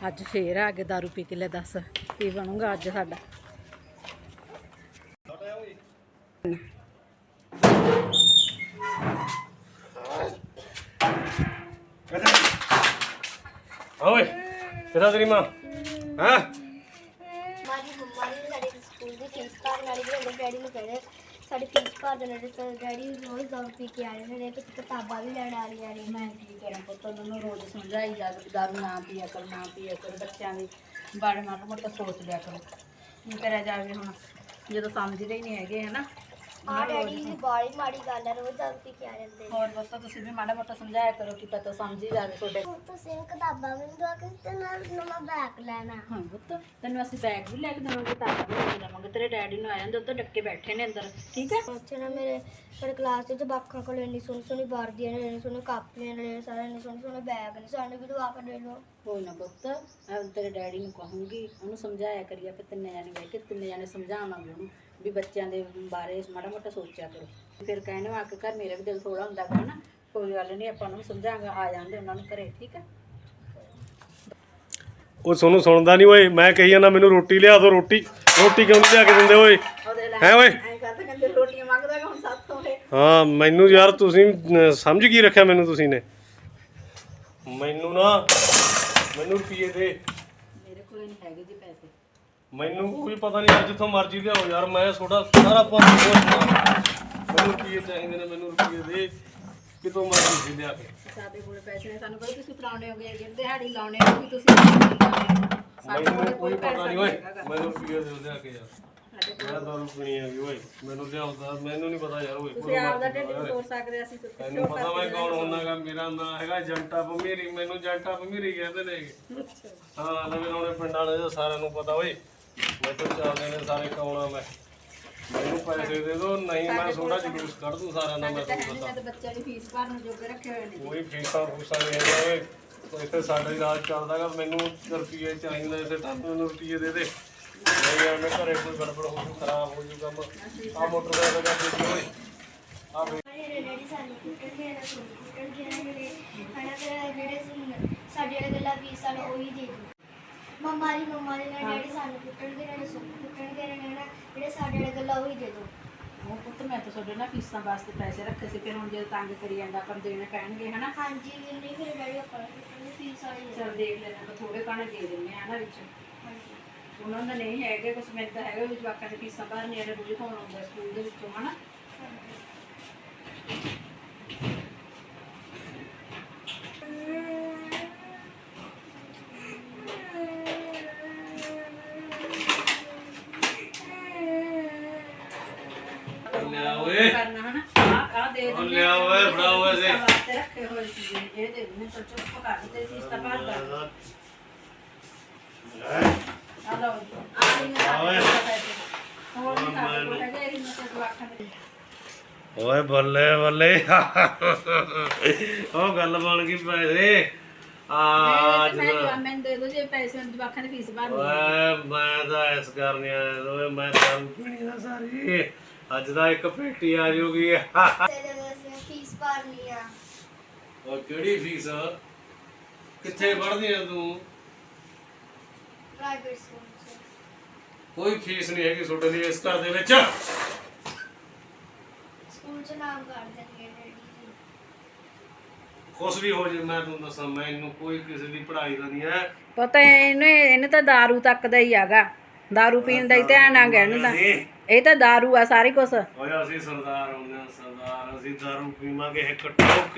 ਅੱਜ ਫੇਰ ਆ ਕੇ ਦਾਰੂ ਪੀ ਕੇ ਲੈ ਦੱਸ ਕੀ ਬਣੂਗਾ ਅੱਜ ਸਾਡਾ। ਓਏ ਕਿਹਦਾ ਤੇਰੀ ਮਾਂ? ਹਾਂ? ਮਾਰੀ ਮੰਮਾ ਨੇ ਸਾਡੇ ਸਕੂਲ ਦੀ ਫੀਸ ਭਰਨ ਵਾਲੀ ਵੀ ਡੈਡੀ ਨੂੰ ਕਹਿੰਦੇ ਸਾਡੇ ਫੀਸ ਭਰ ਦੇਣਾ ਤੇ ਡੈਡੀ ਰੋਜ਼ ਦਾਰੂ ਪੀ ਕੇ ਆ ਰਹੇ ਨੇ ਤੇ ਕਿਤਾਬਾਂ ਵੀ ਲੈਣ ਆ ਰਹੀਆਂ ਨੇ। ਮੈਂ ਕੀ ਕਰਾਂ ਪੁੱਤ, ਉਹਨਾਂ ਨੂੰ ਰੋਜ਼ ਸਮਝਾਈ ਜਾ ਕਿ, ਦਾਰੂ ਨਾ ਪੀਆ ਕਰੋ, ਨਾ ਪੀਆ ਕਰੋ, ਬੱਚਿਆਂ ਦੇ ਬਾਰੇ ਮਾੜਾ ਮੋਟਾ ਸੋਚ ਲਿਆ ਕਰੋ। ਕੀ ਕਰਿਆ ਜਾਵੇ ਹੁਣ, ਜਦੋਂ ਸਮਝਦੇ ਹੀ ਨਹੀਂ ਹੈਗੇ, ਹਨਾ? ਆ ਡੈਡੀ ਦੀ ਬਾਲੀ ਮਾੜੀ ਗੱਲ ਹੈ ਰੋਜ਼ ਦਾਰੂ ਪੀ ਕੇ ਆ ਜਾਂਦੇ ਨੇ। ਹੋਰ ਦੋਸਤੋ ਤੁਸੀਂ ਵੀ ਮਾੜਾ ਮੋਟਾ ਸਮਝਾਇਆ ਕਰੋ ਕਿ ਪਤਾ ਸਮਝੀ ਜਾਵੇ ਤੁਹਾਡੇ। ਹੁਣ ਤੁਸੀਂ ਕਿਤਾਬਾਂ ਵੀ ਦਵਾ ਕੇ ਤੇ ਨਾਲ ਨਵਾਂ ਬੈਗ ਲੈਣਾ। ਹਾਂ ਪੁੱਤ ਤੈਨੂੰ ਅਸੀਂ ਬੈਗ ਵੀ ਲੈ ਕੇ ਦੇਵਾਂਗੇ ਤਾਂ ਵੀ ਲੈ ਕੇ ਦੇਵਾਂਗੇ ਤੇਰੇ ਡੈਡੀ ਨੂੰ ਆ ਜਾਂਦੇ ਉੱਧਰ ਡੱਕੇ ਬੈਠੇ ਨੇ ਅੰਦਰ ਠੀਕ ਹੈ ਅੱਛਾ ਨਾ ਮੇਰੇ ਮੇਰੇ ਕਲਾਸ ਦੇ ਜਵਾਕਾਂ ਕੋਲ ਇੰਨੀ ਸੋਹਣੀ ਸੋਹਣੀ ਵਰਦੀਆਂ ਨੇ ਇੰਨੀ ਸੋਹਣੀ ਕਾਪੀਆਂ ਨੇ ਸਾਰੇ ਇੰਨੇ ਸੋਹਣੇ ਸੋਹਣੇ ਬੈਗ ਨੇ ਸਾਨੂੰ ਵੀ ਦਵਾ ਕੇ ਦੇ ਕੋਈ ਨਾ ਪੁੱਤ ਮੈਂ ਤੇਰੇ ਡੈਡੀ ਨੂੰ ਕਹੂੰਗੀ ਉਹਨੂੰ ਸਮਝਾਇਆ ਕਰੀਏ ਫਿਰ ਤਿੰਨੇ ਜਾਣੇ ਬਹਿ ਕੇ ਤਿੰਨੇ ਜਾਣੇ ਸਮਝਾਵਾਂਗੇ ਉਹਨੂੰ। ਵੀ ਬੱਚਿਆਂ ਦੇ ਬਾਰੇ ਮਾੜਾ ਮੋਟਾ ਸੋਚਿਆ ਕਰੋ। ਫਿਰ ਕਹਿਣੇ ਆ ਕੇ ਘਰ ਮੇਰਾ ਵੀ ਦਿਲ ਥੋੜਾ ਹੁੰਦਾ ਗਾ ਨਾ ਕੋਈ ਗੱਲ ਨਹੀਂ ਆਪਾਂ ਉਹਨੂੰ ਸਮਝਾਂਗਾ ਆ ਜਾਂਦੇ ਉਹਨਾਂ ਨੂੰ ਘਰੇ ਠੀਕ ਹੈ ਉਹ ਤੁਹਾਨੂੰ ਸੁਣਦਾ ਨਹੀਂ ਓਏ ਮੈਂ ਕਹੀ ਜਾਂਦਾ ਮੈਨੂੰ ਰੋਟੀ ਲਿਆ ਦੋ ਰੋਟੀ ਰੋਟੀ ਕਿਉਂ ਨਹੀਂ ਲਿਆ ਕੇ ਦਿੰਦੇ ਓਏ? ਹੈ ਓਏ? ਐਂ ਕਰਦਾ ਕਹਿੰਦੇ ਰੋਟੀਆਂ ਮੰਗਦਾ ਹੁਣ ਸਾਥੋਂ ਇਹ ਹਾਂ ਮੈਨੂੰ ਯਾਰ ਤੁਸੀਂ ਅਹ, ਸਮਝ ਕੀ ਰੱਖਿਆ ਮੈਨੂੰ ਤੁਸੀਂ ਨੇ? ਮੈਨੂੰ ਨਾ ਮੈਨੂੰ ਰੁਪਈਏ ਦੇ ਮੇਰੇ ਕੋਲ ਨਹੀਂ ਹੈਗੇ ਜੀ ਪੈਸੇ ਮੈਨੂੰ ਕੋਈ ਪਤਾ ਨਹੀਂ ਜਿੱਥੋਂ ਮਰਜ਼ੀ ਲਿਆਓ ਯਾਰ ਮੈਂ ਤੁਹਾਡਾ ਸਾਰਾ ਪੰਜ ਮੈਨੂੰ ਰੁਪਈਏ ਚਾਹੀਦੇ ਨੇ ਮੈਨੂੰ ਰੁਪਈਏ ਦੇ ਕਿਤੋਂ ਮਰਜ਼ੀ ਲਿਆ ਕੇ। ਸਾਡੇ ਕੋਲ ਪੈਸੇ ਨੇ ਸਾਨੂੰ ਕੋਈ ਤੁਸੀਂ ਫਰਾਉਣੇ ਹੋਗੇ ਜੇ ਦਿਹਾੜੀ ਲਾਉਣੇ ਹੋ ਵੀ ਤੁਸੀਂ ਮੈਨੂੰ ਕੋਈ ਪਤਾ ਨਹੀਂ ਓਏ। ਮੈਨੂੰ ਰੁਪਈਏ ਦੇ ਲਿਆ ਕੇ ਯਾਰ। ਸਾਡੇ ਕੋਲ ਮੈਂ ਦਾਰੂ ਪੀਣੀ ਹੈਗੀ ਓਏ ਮੈਨੂੰ ਲਿਆਉਂਦਾ ਮੈਨੂੰ ਨਹੀਂ ਪਤਾ ਯਾਰ ਓਏ ਤੁਸੀਂ ਆਪਦਾ ਢਿੱਡ ਨਹੀਂ ਤੋੜ ਸਕਦੇ ਅਸੀਂ ਤੁਸੀਂ ਤੈਨੂੰ ਪਤਾ ਮੈਂ ਕੌਣ ਹੁੰਦਾਗਾ ਮੇਰਾ ਨਾਂ ਹੈਗਾ ਜੰਟਾ ਭਮੀਰੀ ਮੈਨੂੰ ਜੰਟਾ ਭਮੀਰੀ ਕਹਿੰਦੇ ਨੇ। ਹਾਂ ਨਵੇਂ ਨਵੇਂ ਪਿੰਡਾਂ ਦੇ ਤਾਂ ਸਾਰਿਆਂ ਨੂੰ ਪਤਾ ਓਏ ਮੈਂ ਤਾਂ ਚੱਲਦੇ ਨੇ ਸਾਰੇ ਕੌਣਾ ਮੈਂ। ਮੈਨੂੰ ਪੈਸੇ ਦੇ ਦਿਓ ਨਹੀਂ ਮੈਂ ਥੋੜਾ ਜਲੂਸ ਕੱਢ ਦੂੰ ਸਾਰਿਆਂ ਦਾ ਮੈਂ ਤੁਹਾਨੂੰ ਮੈਂ ਤਾਂ ਬੱਚਿਆਂ ਦੀ ਫੀਸ ਭਰਨ ਜੋਗੇ ਰੱਖੇ ਹੋਏ ਨੇ ਕੋਈ ਫੀਸਾਂ ਫੂਸਾਂ ਦੇ ਓਏ ਇੱਥੇ ਸਾਡਾ ਹੀ ਰਾਜ ਚੱਲਦਾਗਾ ਮੈਨੂੰ ਰੁਪਈਏ ਚਾਹੀਦਾ ਇਸੇ ਟਾਈਮ ਮੈਨੂੰ ਰੁਪਈਏ ਦੇ ਦੇ। ਨਹੀਂ ਯਾਰ ਮੈਂ ਘਰੇ ਕੋਈ ਗੜਬੜ ਹੋ ਜੂ ਖਰਾਬ ਹੋ ਜੂ ਕੰਮ। ਆ ਮੋਟਰਸਾਈਕਲ ਦਾ ਦੇ ਓਏ ਆ ਡੈਡੀ ਸਾਨੂੰ ਕੁੱਟਣ ਦੇ ਨਾ ਕੁੱਟਣ ਦੇ ਨਾ ਜਿਹੜੇ ਹਨਾ ਫਿਰ ਜਿਹੜੇ ਸਾਡੇ ਵਾਲੇ ਗੱਲਾਂ ਵੀ ਸਾਨੂੰ ਉਹੀ ਦੇ ਦਿਓ। ਮੰਮਾ ਦੀ ਮੰਮਾ ਦੇ ਨਾਲ ਡੈਡੀ ਸਾਨੂੰ ਕੁੱਟਣ ਦੇ ਨਾਲ ਸੁਣ ਕੁੱਟਣ ਦੇ ਨਾਲ ਨਾ ਜਿਹੜੇ ਸਾਡੇ ਵਾਲੇ ਗੱਲਾਂ ਉਹੀ ਦੇ ਦਿਓ। ਉਹ ਪੁੱਤ ਮੈਂ ਤਾਂ ਤੁਹਾਡੇ ਨਾਲ ਫੀਸਾਂ ਵਾਸਤੇ ਪੈਸੇ ਰੱਖੇ ਸੀ ਫਿਰ ਹੁਣ ਜੇ ਤੰਗ ਕਰੀ ਜਾਂਦਾ ਪਰ ਦੇਣੇ ਪੈਣਗੇ ਹਨਾ? ਹਾਂਜੀ ਵੀ ਨਹੀਂ ਫਿਰ ਡੈਡੀ ਆਪਾਂ ਨੂੰ ਕੁੱਟਣ ਦੀ ਫੀਸ ਵਾਲੀ ਦੇ ਚਲ ਦੇਖ ਲੈਣਾ ਤਾਂ ਥੋੜੇ ਕਾਣੇ ਦੇ ਦਿੰਦੇ ਆ ਨਾ ਵਿੱਚ? ਹਾਂਜੀ। ਉਹਨਾਂ ਦਾ ਨਹੀਂ ਹੈਗੇ ਕੁਝ ਮੈਨੂੰ ਤਾਂ ਹੈਗਾ ਵਿੱਚ ਜਵਾਕਾਂ ਦੀ ਫੀਸਾਂ ਭਰਨੀਆਂ ਨੇ ਰੋਜ਼ ਹੋਣ ਆਉਂਦਾ ਸਕੂਲ ਦੇ ਵਿੱਚੋਂ ਹਨਾ? ਇਹ ਦੇ ਦਿੰਦੇ ਤਾਂ ਚੁੱਪ ਕਰ ਦਿੱਤੇ ਫੀਸ ਤਾਂ ਭਰ ਦਾ। ਆ ਲਓ ਜੀ ਆ ਹੀ ਮੈਂ ਓਏ। ਸਾਡੇ ਕੋਲ ਪੈਸੇ। ਹੋਰ ਨਹੀਂ ਸਾਡੇ ਕੋਲ ਹੈਗੇ ਇਹ ਮੈਂ ਤੇ ਜਵਾਕਾਂ ਦੇ ਓਏ ਬੱਲੇ ਬੱਲੇ। ਉਹ ਗੱਲ ਬਣ ਗਈ ਪੈਸੇ। ਆ ਅੱਜ ਮੈਂ ਨਾ- ਜਵਾਬ ਮੈਨੂੰ ਦੇ ਦੋ ਜੇ ਪੈਸੇ ਜਵਾਕਾਂ ਦੀ ਫੀਸ ਭਰਨੀ ਹੈ ਓਏ ਮੈਂ ਤਾਂ ਇਸ ਕਰਨੀ ਆ ਓਏ ਮੈਂ ਤਾਂ ਪੀਣੀ ਦਾ ਸਾਰੀ। ਅੱਜ ਦਾ ਇੱਕ ਪੇਟੀ ਆ ਜੂਗੀ ਤੇ ਜਦੋਂ ਅਸੀਂ ਫੀਸ ਭਰਨੀ ਆ ਓ ਕਿਹੜੀ ਫੀਸ ਕਿੱਥੇ ਪੜ੍ਹਦੀ ਆ ਤੂੰ ਪ੍ਰਾਈਵੇਟ ਸਕੂਲ ਚ ਕੋਈ ਫੀਸ ਨਹੀਂ ਹੈਗੀ ਤੁਹਾਡੇ ਲਈ ਇਸ ਘਰ ਦੇ ਵਿੱਚ ਸਕੂਲ ਚ ਨਾਮ ਕਰ ਦੇਣਗੇ ਡੈਡੀ ਜੀ ਕੁਛ ਵੀ ਹੋ ਜੇ ਮੈਂ ਤੁਹਾਨੂੰ ਦੱਸਾਂ ਮੈਨੂੰ ਕੋਈ ਕਿਸੇ ਦੀ ਪੜ੍ਹਾਈ ਦਾ ਨਹੀਂ ਹੈ ਪਤਾ ਇਹਨੇ ਇਹਨੇ ਤਾਂ दारू ਤੱਕ ਦਾ ਹੀ ਹੈਗਾ दारू ਪੀਣ ਦਾ ਹੀ ਧਿਆਨ ਆ ਗਿਆ ਇਹਨੂੰ ਤਾਂ ਨਹੀਂ ਇਹ ਤਾਂ दारू ਆ ਸਾਰੀ ਕੁਛ ਓਏ ਅਸੀਂ ਸਰਦਾਰ ਹੁੰਦੇ ਹਾਂ ਸਰਦਾਰ ਅਸੀਂ ਦਾਰੂ ਪੀਵਾਂਗੇ ਇੱਕ ਟੋਕ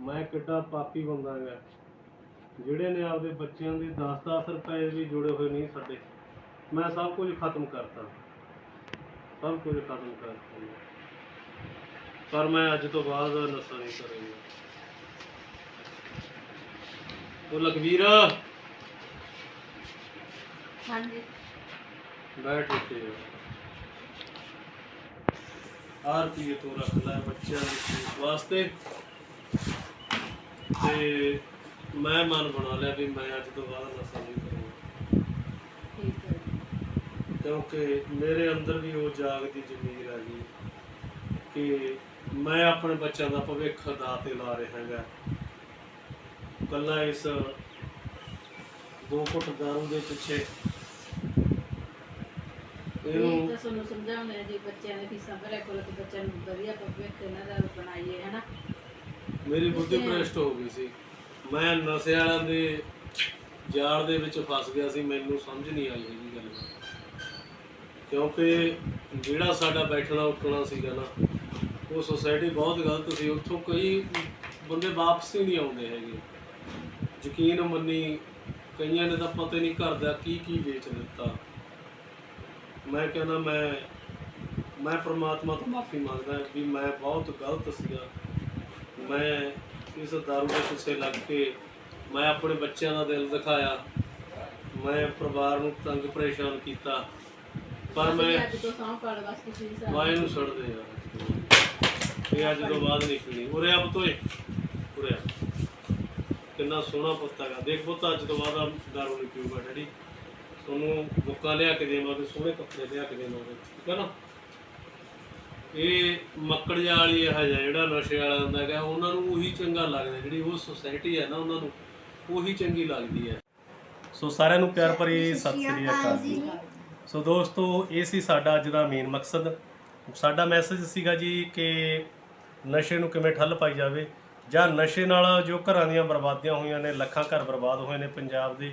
ਮੈਂ ਕਿੱਡਾ ਪਾਪੀ ਬੰਦਾ ਹੈਗਾ। ਜਿਹੜੇ ਨੇ ਆਪਦੇ ਬੱਚਿਆਂ ਦੇ 10-10 ਰੁਪਏ ਵੀ ਜੁੜੇ ਹੋਏ ਨਹੀਂ ਛੱਡੇ ਮੈਂ ਸਭ ਕੁਝ ਖਤਮ ਕਰਤਾ। ਸਭ ਕੁਝ ਖਤਮ ਕਰਤਾ ਪਰ ਮੈਂ ਅੱਜ ਤੋਂ ਬਾਅਦ ਨਸ਼ਾ ਨਹੀਂ ਕਰਾਂਗਾ। ਉਹ ਲਖਵੀਰ। ਹਾਂਜੀ। ਬੈਠ ਇੱਥੇ ਆਰ ਪੀ ਤੋਂ ਰੱਖ ਲੈ ਬੱਚਿਆਂ ਦੀ ਵਾਸਤੇ। ਤੇ ਮੈਂ ਮਨ ਬਣਾ ਲਿਆ ਵੀ ਮੈਂ ਅੱਜ ਤੋਂ ਬਾਅਦ ਨਸ਼ਾ ਨਹੀਂ ਕਰੂੰਗਾ। ਠੀਕ ਹੈ ਕਿਉਂਕਿ ਮੇਰੇ ਅੰਦਰ ਵੀ ਉਹ ਜਾਗਦੀ ਜ਼ਮੀਰ ਆ ਗਈ ਕਿ ਮੈਂ ਆਪਣੇ ਬੱਚਿਆਂ ਦਾ ਭਵਿੱਖ ਦਾ ਤੇ ਲਾ ਰਿਹਾ ਹੈਗਾ। ਕੱਲਾ ਇਸ ਦੋ ਘੁੱਟ ਦਾਰੂ ਦੇ ਪਿੱਛੇ। ਇਹ ਇਹਨੂੰ ਤਾਂ ਤੁਹਾਨੂੰ ਸਮਝਾਉਂਦੇ ਜੀ ਬੱਚਿਆਂ ਦੇ ਫੀਸਾਂ ਭਰਿਆ ਕੋਲ ਤੇ ਬੱਚਿਆਂ ਨੂੰ ਵਧੀਆ ਭਵਿੱਖ ਇਹਨਾਂ ਦਾ ਬਣਾਈਏ ਹਨਾ? ਮੇਰੀ ਬੁੱਧੀ ਭ੍ਰਸ਼ਟ ਹੋ ਗਈ ਸੀ। ਮੈਂ ਨਸ਼ੇ ਵਾਲਿਆਂ ਦੇ ਜਾਲ ਦੇ ਵਿੱਚ ਫਸ ਗਿਆ ਸੀ ਮੈਨੂੰ ਸਮਝ ਨਹੀਂ ਆਈ ਹੈਗੀ ਗੱਲ ਕਿਉਂਕਿ ਜਿਹੜਾ ਸਾਡਾ ਬੈਠਣਾ ਉੱਠਣਾ ਸੀਗਾ ਨਾ ਉਹ ਸੋਸਾਇਟੀ ਬਹੁਤ ਗਲਤ ਸੀ। ਉੱਥੋਂ ਕਈ ਬੰਦੇ ਵਾਪਸ ਹੀ ਨਹੀਂ ਆਉਂਦੇ ਹੈਗੇ। ਯਕੀਨ ਮੰਨੀ ਕਈਆਂ ਨੇ ਤਾਂ ਪਤਾ ਹੀ ਨਹੀਂ ਘਰ ਦਾ ਕੀ ਕੀ ਵੇਚ ਦਿੱਤਾ। ਮੈਂ ਕਹਿੰਦਾ ਮੈਂ ਮੈਂ ਪ੍ਰਮਾਤਮਾ ਤੋਂ ਮਾਫੀ ਮੰਗਦਾ ਵੀ ਮੈਂ ਬਹੁਤ ਗਲਤ ਸੀਗਾ। ਮੈਂ ਇਸ ਦਾਰੂ ਦੇ ਪਿੱਛੇ ਲੱਗ ਕੇ ਮੈਂ ਆਪਣੇ ਬੱਚਿਆਂ ਦਾ ਦਿਲ ਦਿਖਾਇਆ। ਮੈਂ ਪਰਿਵਾਰ ਨੂੰ ਤੰਗ ਪਰੇਸ਼ਾਨ ਕੀਤਾ। ਪਰ ਮੈਂ ਅੱਜ ਤੋਂ ਸੌਂ ਪਾਲ ਬਸ ਤੁਸੀਂ ਵੀ ਮੈਂ ਇਹਨੂੰ ਛੱਡ ਦੇ ਯਾਰ ਇਹ ਅੱਜ ਤੋਂ ਬਾਅਦ ਨਹੀਂ ਪੀਣੀ ਉਰੇ ਆ ਬਤੋਏ ਉਰੇ ਆ। ਕਿੰਨਾ ਸੋਹਣਾ ਪੁੱਤ ਹੈਗਾ। ਦੇਖ ਪੁੱਤ ਅੱਜ ਤੋਂ ਬਾਅਦ ਆ ਦਾਰੂ ਨਹੀਂ ਪੀਊਗਾ ਡੈਡੀ। ਤੁਹਾਨੂੰ ਬੁੱਕਾਂ ਲਿਆ ਕੇ ਦੇਵਾਂਗੇ ਸੋਹਣੇ ਕੱਪੜੇ ਲਿਆ ਕੇ ਦੇਵਾਂਗੇ। ਠੀਕ ਹੈ ਨਾ? ਇਹ ਮੱਕੜ ਵਾਲੀ ਇਹ ਜਿਹਾ ਜਿਹੜਾ ਨਸ਼ੇ ਵਾਲਾ ਹੁੰਦਾ ਹੈਗਾ ਉਹਨਾਂ ਨੂੰ ਉਹੀ ਚੰਗਾ ਲੱਗਦਾ ਜਿਹੜੀ ਉਹ ਸੁਸਾਇਟੀ ਹੈ ਨਾ ਉਹਨਾਂ ਨੂੰ ਉਹੀ ਚੰਗੀ ਲੱਗਦੀ ਹੈ। ਸੋ ਸਾਰਿਆਂ ਨੂੰ ਪਿਆਰ ਭਰੀ ਸਤਿ ਸ੍ਰੀ ਅਕਾਲ ਜੀ। ਸੋ ਦੋਸਤੋ ਇਹ ਸੀ ਸਾਡਾ ਅੱਜ ਦਾ ਮੇਨ ਮਕਸਦ। ਸਾਡਾ ਮੈਸੇਜ ਸੀਗਾ ਜੀ ਕਿ ਨਸ਼ੇ ਨੂੰ ਕਿਵੇਂ ਠੱਲ ਪਾਈ ਜਾਵੇ ਜਾਂ ਨਸ਼ੇ ਨਾਲ ਜੋ ਘਰਾਂ ਦੀਆਂ ਬਰਬਾਦੀਆਂ ਹੋਈਆਂ ਨੇ ਲੱਖਾਂ ਘਰ ਬਰਬਾਦ ਹੋਏ ਨੇ ਪੰਜਾਬ ਦੇ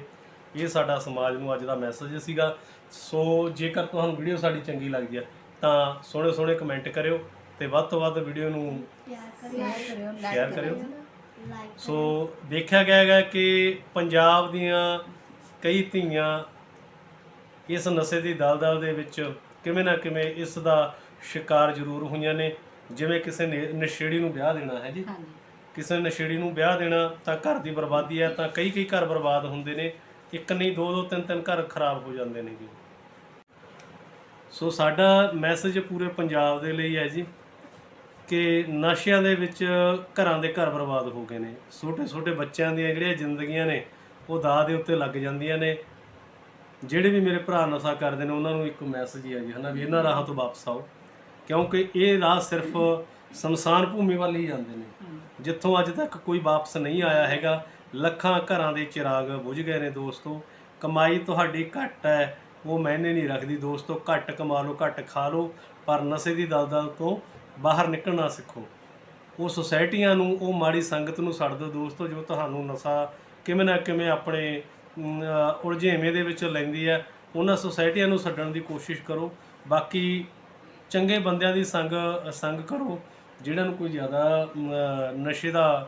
ਇਹ ਸਾਡਾ ਸਮਾਜ ਨੂੰ ਅੱਜ ਦਾ ਮੈਸੇਜ ਸੀਗਾ। ਸੋ ਜੇਕਰ ਤੁਹਾਨੂੰ ਵੀਡੀਓ ਸਾਡੀ ਚੰਗੀ ਲੱਗਦੀ ਹੈ ਤਾਂ ਸੋਹਣੇ ਸੋਹਣੇ ਕਮੈਂਟ ਕਰਿਓ ਤੇ ਵੱਧ ਤੋਂ ਵੱਧ ਵੀਡੀਓ ਨੂੰ ਸ਼ੇਅਰ ਕਰਿਓ। ਸੋ ਦੇਖਿਆ ਗਿਆ ਹੈਗਾ ਕਿ ਪੰਜਾਬ ਦੀਆਂ ਕਈ ਧੀਆਂ ਇਸ ਨਸ਼ੇ ਦੀ ਦਲਦਲ ਦੇ ਵਿੱਚ ਕਿਵੇਂ ਨਾ ਕਿਵੇਂ ਇਸ ਦਾ ਸ਼ਿਕਾਰ ਜ਼ਰੂਰ ਹੋਈਆਂ ਨੇ। ਜਿਵੇਂ ਕਿਸੇ ਨੇ ਨਸ਼ੇੜੀ ਨੂੰ ਵਿਆਹ ਦੇਣਾ ਹੈ ਜੀ। ਕਿਸੇ ਨਸ਼ੇੜੀ ਨੂੰ ਵਿਆਹ ਦੇਣਾ ਤਾਂ ਘਰ ਦੀ ਬਰਬਾਦੀ ਹੈ ਤਾਂ ਕਈ ਕਈ ਘਰ ਬਰਬਾਦ ਹੁੰਦੇ ਨੇ। ਇੱਕ ਨਹੀਂ ਦੋ ਦੋ ਤਿੰਨ ਤਿੰਨ ਘਰ ਖਰਾਬ ਹੋ ਜਾਂਦੇ ਨੇ ਜੀ। ਸੋ ਸਾਡਾ ਮੈਸੇਜ ਪੂਰੇ ਪੰਜਾਬ ਦੇ ਲਈ ਹੈ ਜੀ ਕਿ ਨਸ਼ਿਆਂ ਦੇ ਵਿੱਚ ਘਰਾਂ ਦੇ ਘਰ ਬਰਬਾਦ ਹੋ ਗਏ ਨੇ। ਛੋਟੇ ਛੋਟੇ ਬੱਚਿਆਂ ਦੀਆਂ ਜਿਹੜੀਆਂ ਜ਼ਿੰਦਗੀਆਂ ਨੇ, ਉਹ ਦਾਅ ਦੇ ਉੱਤੇ ਲੱਗ ਜਾਂਦੀਆਂ ਨੇ। ਜਿਹੜੇ ਵੀ ਮੇਰੇ ਭਰਾ ਨਸ਼ਾ ਕਰਦੇ ਨੇ, ਉਹਨਾਂ ਨੂੰ ਇੱਕ ਮੈਸੇਜ ਹੀ ਹੈ ਜੀ, ਹਨਾ ਵੀ ਇਹਨਾਂ ਰਾਹਾਂ ਤੋਂ ਵਾਪਸ ਆਓ। ਕਿਉਂਕਿ ਇਹ ਰਾਹ ਸਿਰਫ ਸਮਸਾਨ ਭੂਮੀ ਵੱਲ ਹੀ ਜਾਂਦੇ ਨੇ। ਜਿੱਥੋਂ ਅੱਜ ਤੱਕ ਕੋਈ ਵਾਪਸ ਨਹੀਂ ਆਇਆ ਹੈਗਾ। ਲੱਖਾਂ ਘਰਾਂ ਦੇ ਚਿਰਾਗ ਬੁਝ ਗਏ ਨੇ ਦੋਸਤੋ। ਕਮਾਈ ਤੁਹਾਡੀ ਘੱਟ ਹੈ। ਉਹ ਮੈਨੇ ਨਹੀਂ ਰੱਖਦੀ। ਦੋਸਤੋ, ਘੱਟ ਕਮਾ ਲਓ, ਘੱਟ ਖਾ ਲਓ, ਪਰ ਨਸ਼ੇ ਦੀ ਦਲਦਲ ਤੋਂ ਬਾਹਰ ਨਿਕਲਣਾ ਸਿੱਖੋ। ਉਹ ਸੁਸਾਇਟੀਆਂ ਨੂੰ, ਉਹ ਮਾੜੀ ਸੰਗਤ ਨੂੰ ਛੱਡ ਦਿਓ ਦੋਸਤੋ, ਜੋ ਤੁਹਾਨੂੰ ਨਸ਼ਾ ਕਿਵੇਂ ਨਾ ਕਿਵੇਂ ਆਪਣੇ ਉਲਝੇਵੇਂ ਦੇ ਵਿੱਚ ਲੈਂਦੀ ਹੈ। ਉਹਨਾਂ ਸੁਸਾਇਟੀਆਂ ਨੂੰ ਛੱਡਣ ਦੀ ਕੋਸ਼ਿਸ਼ ਕਰੋ। ਬਾਕੀ ਚੰਗੇ ਬੰਦਿਆਂ ਦੀ ਸੰਗ ਸੰਗ ਕਰੋ ਜਿਹਨਾਂ ਨੂੰ ਕੋਈ ਜ਼ਿਆਦਾ ਨਸ਼ੇ ਦਾ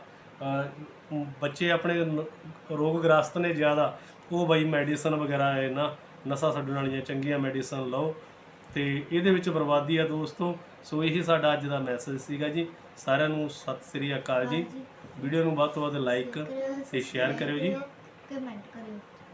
ਬੱਚੇ ਆਪਣੇ ਰੋਗ ਗ੍ਰਸਤ ਨੇ ਜ਼ਿਆਦਾ, ਉਹ ਬਈ ਮੈਡੀਸਨ ਵਗੈਰਾ ਹੈ ਨਾ ਨਸ਼ਾ ਛੱਡਣ ਵਾਲੀਆਂ ਚੰਗੀਆਂ ਮੈਡੀਸਨ ਲਓ। ਤੇ ਇਹਦੇ ਵਿੱਚ ਬਰਬਾਦੀ ਆ ਦੋਸਤੋ। ਸੋ ਇਹੀ ਸਾਡਾ ਅੱਜ ਦਾ ਮੈਸੇਜ ਸੀਗਾ ਜੀ। ਸਾਰਿਆਂ ਨੂੰ ਸਤਿ ਸ੍ਰੀ ਅਕਾਲ ਜੀ। ਵੀਡੀਓ ਨੂੰ ਵੱਧ ਤੋਂ ਵੱਧ ਲਾਈਕ ਤੇ ਸ਼ੇਅਰ ਕਰਿਓ ਜੀ। ਕਮੈਂਟ ਕਰਿਓ।